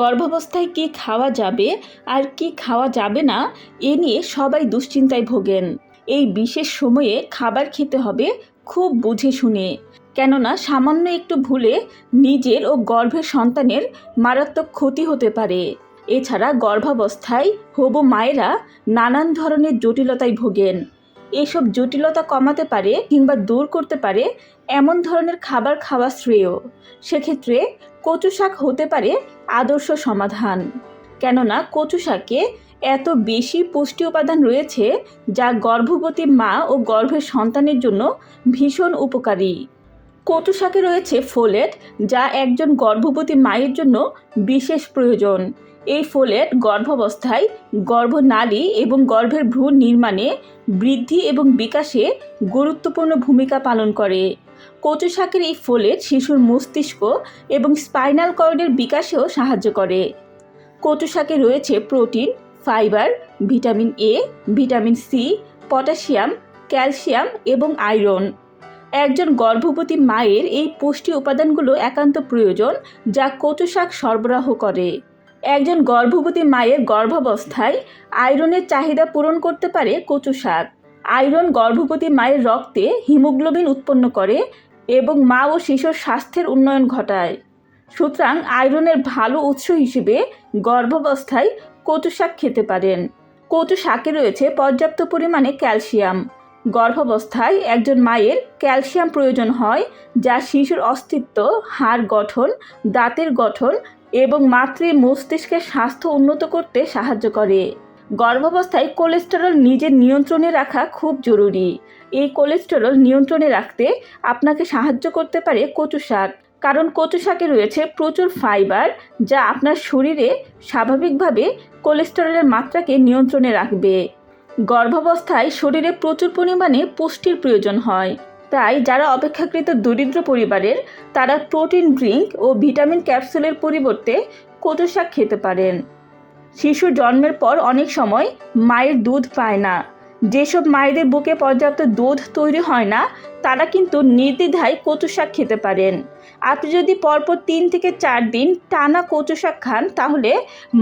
গর্ভাবস্থায় কি খাওয়া যাবে আর কি খাওয়া যাবে না, এ নিয়ে সবাই দুশ্চিন্তায় ভোগেন। এই বিশেষ সময়ে খাবার খেতে হবে খুব বুঝে শুনে। কেননা সামান্য একটু ভুলে নিজের ও গর্ভের সন্তানের মারাত্মক ক্ষতি হতে পারে। এছাড়া গর্ভাবস্থায় হবু মায়েরা নানান ধরনের জটিলতায় ভোগেন। এইসব জটিলতা কমাতে পারে কিংবা দূর করতে পারে এমন ধরনের খাবার খাওয়া শ্রেয়। সেক্ষেত্রে কচু শাক হতে পারে আদর্শ সমাধান। কেননা কচু শাকে এত বেশি পুষ্টি উপাদান রয়েছে যা গর্ভবতী মা ও গর্ভের সন্তানের জন্য ভীষণ উপকারী। কচু শাকে রয়েছে ফোলেট যা একজন গর্ভবতী মায়ের জন্য বিশেষ প্রয়োজন। এই ফোলেট গর্ভাবস্থায় গর্ভনালী এবং গর্ভের ভ্রূণ নির্মাণে বৃদ্ধি এবং বিকাশে গুরুত্বপূর্ণ ভূমিকা পালন করে। কচু শাকের এই ফোলেট শিশুর মস্তিষ্ক এবং স্পাইনাল কর্ডের বিকাশেও সাহায্য করে। কচু শাকে রয়েছে protein, fibre, vitamin A, vitamin C, potassium, calcium এবং আয়রন। একজন গর্ভবতী মায়ের এই পুষ্টি উপাদানগুলো একান্ত প্রয়োজন যা কচু শাক সরবরাহ করে। একজন গর্ভবতী মায়ের গর্ভাবস্থায় আয়রনের চাহিদা পূরণ করতে পারে কচু শাক। আয়রন গর্ভবতী মায়ের রক্তে হিমোগ্লোবিন উৎপন্ন করে এবং মা ও শিশুর স্বাস্থ্যের উন্নয়ন ঘটায়। সুতরাং আয়রনের ভালো উৎস হিসেবে গর্ভাবস্থায় কচু শাক খেতে পারেন। কচু শাকে রয়েছে পর্যাপ্ত পরিমাণে ক্যালসিয়াম। গর্ভাবস্থায় একজন মায়ের ক্যালসিয়াম প্রয়োজন হয়, যা শিশুর অস্তিত্ব, হাড় গঠন, দাঁতের গঠন এবং মাতৃ মস্তিষ্কের স্বাস্থ্য উন্নত করতে সাহায্য করে। গর্ভাবস্থায় কোলেস্টেরল নিজের নিয়ন্ত্রণে রাখা খুব জরুরি। এই কোলেস্টেরল নিয়ন্ত্রণে রাখতে আপনাকে সাহায্য করতে পারে কচু শাক। কারণ কচু শাকে রয়েছে প্রচুর ফাইবার, যা আপনার শরীরে স্বাভাবিকভাবে কোলেস্টেরলের মাত্রাকে নিয়ন্ত্রণে রাখবে। গর্ভাবস্থায় শরীরে প্রচুর পরিমাণে পুষ্টির প্রয়োজন হয়। তাই যারা অপেক্ষাকৃত দরিদ্র পরিবারের, তারা প্রোটিন ড্রিঙ্ক ও ভিটামিন ক্যাপসুলের পরিবর্তে কচু শাক খেতে পারেন। শিশু জন্মের পর অনেক সময় মায়ের দুধ পায় না। যেসব মায়েদের বুকে পর্যাপ্ত দুধ তৈরি হয় না, তারা কিন্তু নির্দ্বিধায় কচু শাক খেতে পারেন। আপনি যদি পরপর তিন থেকে চার দিন টানা কচু শাক খান, তাহলে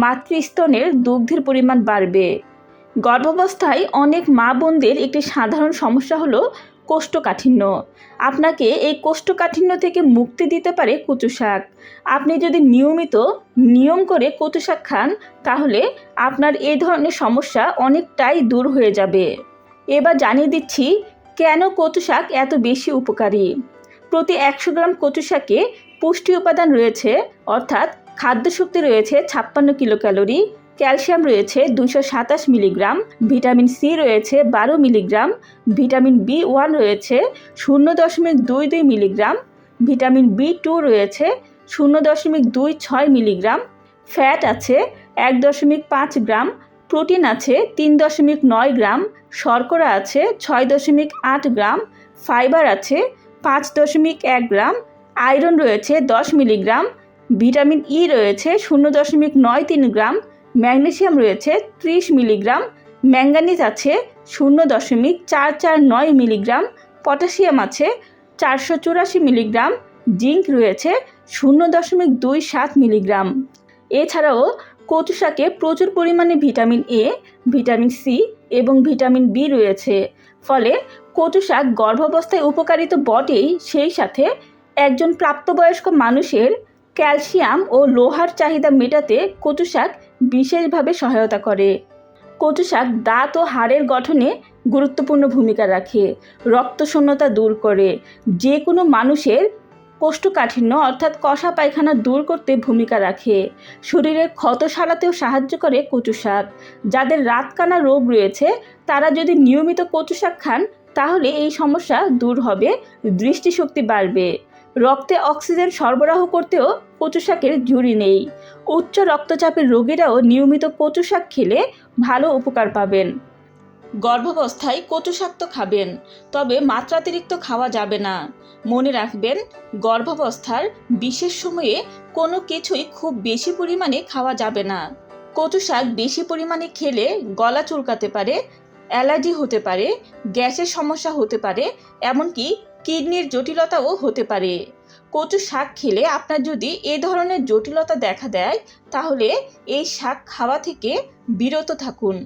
মাতৃস্তনের দুগ্ধের পরিমাণ বাড়বে। গর্ভাবস্থায় অনেক মা বোনদের একটি সাধারণ সমস্যা হলো কোষ্ঠকাঠিন্য। আপনাকে এই কোষ্ঠকাঠিন্য থেকে মুক্তি দিতে পারে কচু শাক। আপনি যদি নিয়মিত নিয়ম করে কচু শাক খান, তাহলে আপনার এই ধরনের সমস্যা অনেকটাই দূর হয়ে যাবে। এবার জানিয়ে দিচ্ছি, কেন কচু শাক এত বেশি উপকারী? প্রতি একশো গ্রাম কচু শাকে পুষ্টি উপাদান রয়েছে, অর্থাৎ খাদ্যশক্তি রয়েছে ছাপ্পান্ন কিলো ক্যালোরি ক্যালসিয়াম রয়েছে দুশো সাতাশ মিলিগ্রাম, ভিটামিন সি রয়েছে বারো মিলিগ্রাম, ভিটামিন বি ওয়ান রয়েছে শূন্য দশমিক দুই দুই মিলিগ্রাম, ভিটামিন বি টু রয়েছে শূন্য দশমিক দুই ছয় মিলিগ্রাম, ফ্যাট আছে এক দশমিক পাঁচ গ্রাম, প্রোটিন আছে তিন দশমিক নয় গ্রাম, শর্করা আছে ছয় দশমিক আট গ্রাম, ফাইবার আছে পাঁচ দশমিক এক গ্রাম, আয়রন রয়েছে দশ মিলিগ্রাম, ভিটামিন ই রয়েছে শূন্য দশমিক নয় তিন গ্রাম ম্যাগনেসিয়াম রয়েছে ত্রিশ মিলিগ্রাম, ম্যাঙ্গানিজ আছে শূন্য দশমিক চার চার নয় মিলিগ্রাম, পটাশিয়াম আছে চারশো চুরাশি মিলিগ্রাম, জিঙ্ক রয়েছে শূন্য দশমিক দুই সাত মিলিগ্রাম। এছাড়াও কচু শাকে প্রচুর পরিমাণে ভিটামিন এ ভিটামিন সি এবং ভিটামিন বি রয়েছে। ফলে কচু শাক গর্ভাবস্থায় উপকারী তো বটেই, সেই সাথে একজন প্রাপ্তবয়স্ক মানুষের ক্যালসিয়াম ও লোহার চাহিদা মেটাতে কচু শাক বিশেষভাবে সহায়তা করে। কচু শাক দাঁত ও হাড়ের গঠনে গুরুত্বপূর্ণ ভূমিকা রাখে। রক্তশূন্যতা দূর করে। যে কোনো মানুষের কোষ্ঠকাঠিন্য অর্থাৎ কষা পায়খানা দূর করতে ভূমিকা রাখে। শরীরের ক্ষত সারাতেও সাহায্য করে কচু শাক যাদের রাতকানা রোগ রয়েছে, তারা যদি নিয়মিত কচু শাক খান, তাহলে এই সমস্যা দূর হবে, দৃষ্টিশক্তি বাড়বে। রক্তে অক্সিজেন সরবরাহ করতেও কচু শাকের ঝুড়ি নেই। উচ্চ রক্তচাপের রোগীরাও নিয়মিত কচু শাক খেলে ভালো উপকার পাবেন। গর্ভাবস্থায় কচু শাক তো খাবেন, তবে মাত্রাতিরিক্ত খাওয়া যাবে না। মনে রাখবেন, গর্ভাবস্থার বিশেষ সময়ে কোনো কিছুই খুব বেশি পরিমাণে খাওয়া যাবে না। কচু শাক বেশি পরিমাণে খেলে গলা চুলকাতে পারে, অ্যালার্জি হতে পারে, গ্যাসের সমস্যা হতে পারে, এমনকি কিডনির জটিলতাও হতে পারে। কচু শাক খেলে আপনার যদি এ ধরনের জটিলতা দেখা দেয়, তাহলে এই শাক খাওয়া থেকে বিরত থাকুন।